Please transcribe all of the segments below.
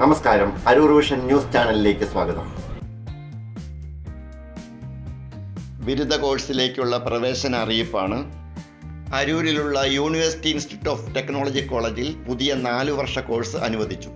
നമസ്കാരം. Aroor vision news ചാനലിലേക്ക് സ്വാഗതം. ബിരുദ കോഴ്സിലേക്കുള്ള പ്രവേശന അറിയിപ്പാണ്. അരൂരിലുള്ള യൂണിവേഴ്സിറ്റി ഇൻസ്റ്റിറ്റ്യൂട്ട് ഓഫ് ടെക്നോളജി കോളേജിൽ പുതിയ നാല് വർഷ കോഴ്സ് അനുവദിച്ചു.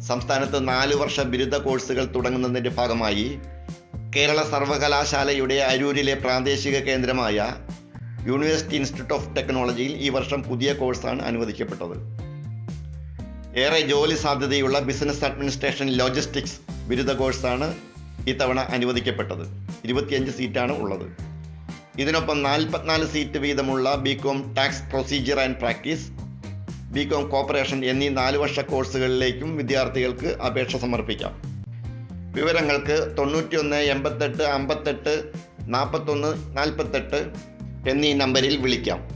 സംസ്ഥാനത്ത് നാല് വർഷ ബിരുദ കോഴ്സുകൾ തുടങ്ങുന്നതിന്റെ ഭാഗമായി കേരള സർവകലാശാലയുടെ അരൂരിലെ പ്രാദേശിക കേന്ദ്രമായ യൂണിവേഴ്സിറ്റി ഇൻസ്റ്റിറ്റ്യൂട്ട് ഓഫ് ടെക്നോളജിയിൽ ഈ വർഷം പുതിയ കോഴ്സാണ് അനുവദിക്കപ്പെട്ടത്. ഏറെ ജോലി സാധ്യതയുള്ള ബിസിനസ് അഡ്മിനിസ്ട്രേഷൻ ലോജിസ്റ്റിക്സ് ബിരുദ കോഴ്സാണ് ഇത്തവണ അനുവദിക്കപ്പെട്ടത്. ഇരുപത്തിയഞ്ച് സീറ്റാണ് ഉള്ളത്. ഇതിനൊപ്പം നാൽപ്പത്തിനാല് സീറ്റ് വീതമുള്ള B com tax procedure and practice B com cooperation എന്നീ നാല് വർഷ കോഴ്സുകളിലേക്കും വിദ്യാർത്ഥികൾക്ക് അപേക്ഷ സമർപ്പിക്കാം. വിവരങ്ങൾക്ക് തൊണ്ണൂറ്റിയൊന്ന് എൺപത്തെട്ട് അമ്പത്തെട്ട് നാൽപ്പത്തൊന്ന് നാൽപ്പത്തെട്ട് എന്നീ നമ്പറിൽ വിളിക്കാം.